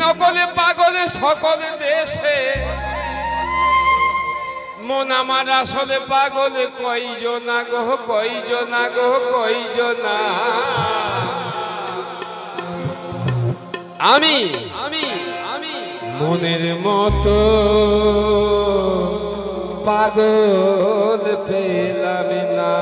নকলে পাগলে সকল দেশে। মন আমার আসলে পাগলে কইজনা গো কইজনা গো কইজনা আমি আমি আমি মনের মতো পাগল পেলাম না।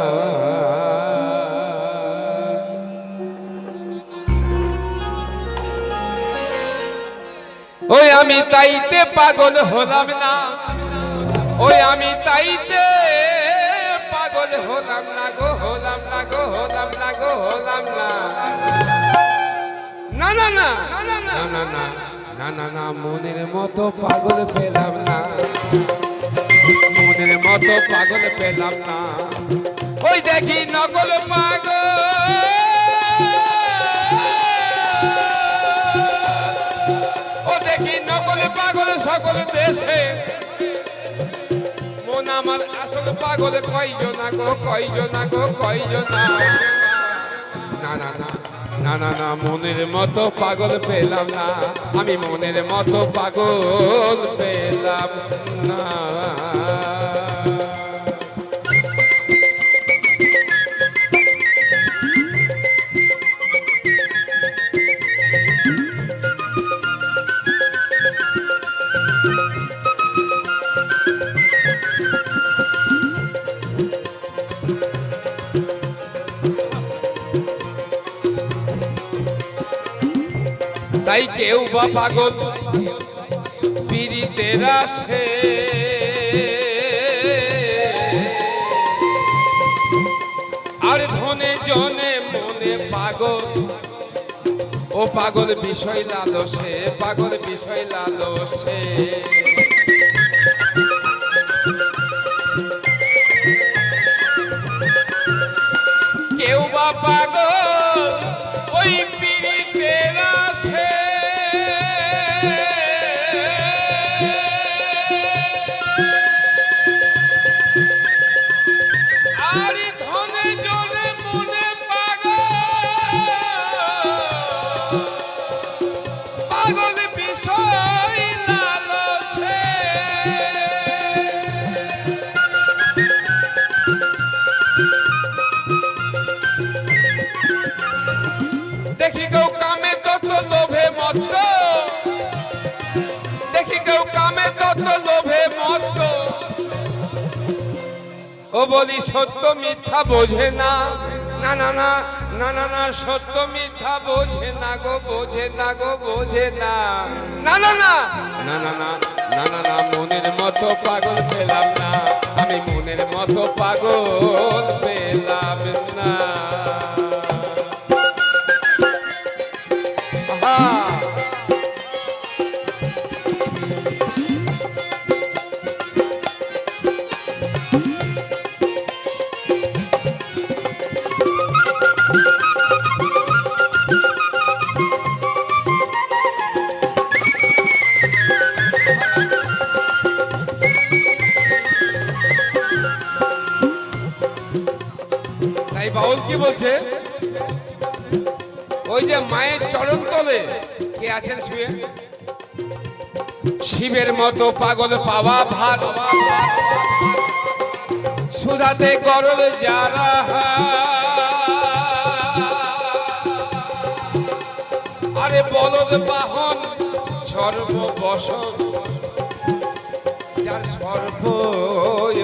আমি তাইতে পাগল হলাম না। ওই আমি তাইতে পাগল হলাম না গো, হলাম না গো, হলাম না গো, হলাম না। না না না না না না না না না, মনের মতো পাগল পেলাম না। মনের মতো পাগল পেলাম না। ওই দেখি নকল পাগল। সকল দেশে। মন আমার আসল পাগল কয়জনা গো কয়জনা গো কয়জনা না না না না না না, মনের মতো পাগল পেলাম না। আমি মনের মতো পাগল পেলাম না। তাই কেউ বা পাগল? পিড়িতের আসে আর ধনে জনে মনে পাগল। ও পাগল বিষয় লালসে, পাগল বিষয় লালসে। কেউ বা পাগল বলি সত্য মিথ্যা বোঝে না না না না না না না সত্য মিথ্যা বোঝে না গো বোঝে না গো বোঝে না না না না না না না না না মনের মতো পাগল পেলাম না আমি মনের মতো পাগল পেলাম না তাই বাউল কি বলছে? ওই যে মায়ের চরণ তলে কে আছেন শুয়ে শিবের মতো পাগল পাওয়া ভাত সুধাতে গরল যারা আরে বলদ বাহন সর্বশ যার সর্বয়লং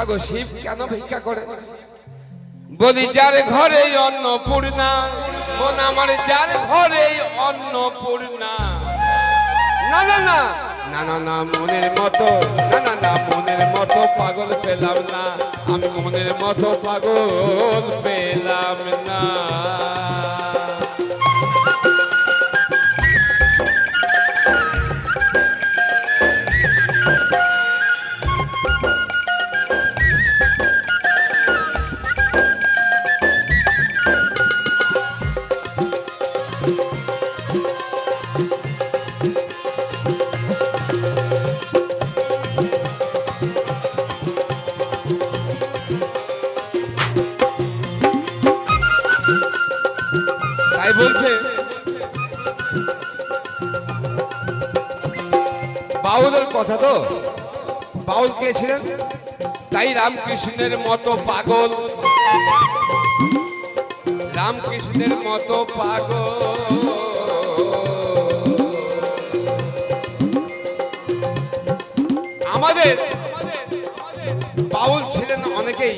ওগো শিব কিসের তরে ভিক্ষা করে গো শিব কেন ভিক্ষা করে? বলি যার ঘরে অন্নপূর্ণা মন আমার যার ঘরে অন্নপূর্ণা। না না না। না না না মনের মতো না না না মনের মতো পাগল পেলাম না। আমি মনের মতো পাগল। তাই বলছে, বাউলের কথা তো? বাউল কে তাই রামকৃষ্ণের মতো পাগল। রামকৃষ্ণের মতো পাগল। আমাদের বাউল ছিলেন অনেকেই।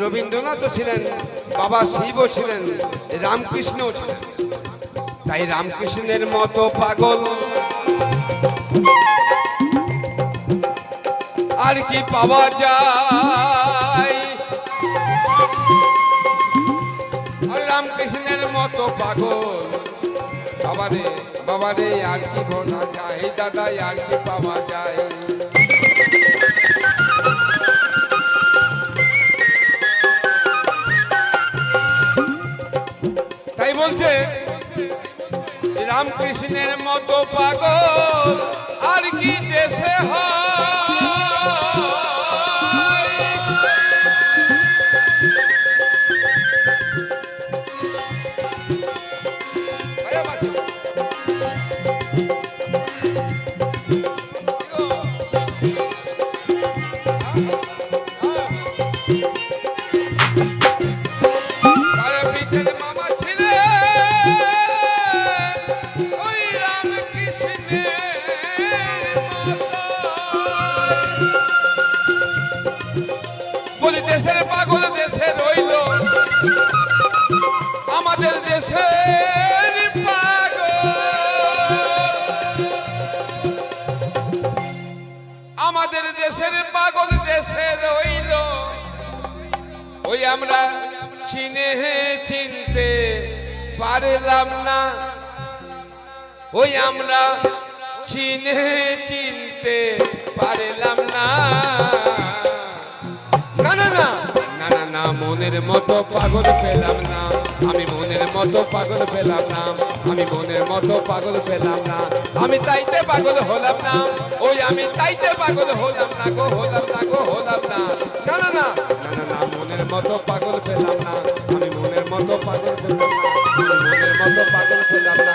রবীন্দ্রনাথও ছিলেন। বাবা শিবও ছিলেন, রামকৃষ্ণ ছিলেন। তাই রামকৃষ্ণের মতো পাগল। আর কি পাওয়া যায়? রামকৃষ্ণের মতো পাগল। বাবারে বাবারে, আর কি ভোনা যায়? দাদা আর কি পাওয়া যায়? বলছে রামকৃষ্ণের মতো পাগল দেশের পাগল দেশে রইল। আমাদের পাগল। আমাদের দেশের পাগল দেশে রইল। ওই আমরা চিনে চিনতে পারলাম না। ওই আমরা চিনে চিনতে পারলাম না। মনের মতো পাগল পেলাম না। আমি মনের মতো পাগল পেলাম না। আমি মনের মতো পাগল পেলাম না। আমি তাইতে পাগল হলাম না। ওই আমি তাইতে পাগল হলাম না গো, হলাম না গো, হলাম না। না না না। না না মনের মতো পাগল পেলাম না। আমি মনের মতো পাগল পেলাম না। আমি মনের মতো পাগল পেলাম না।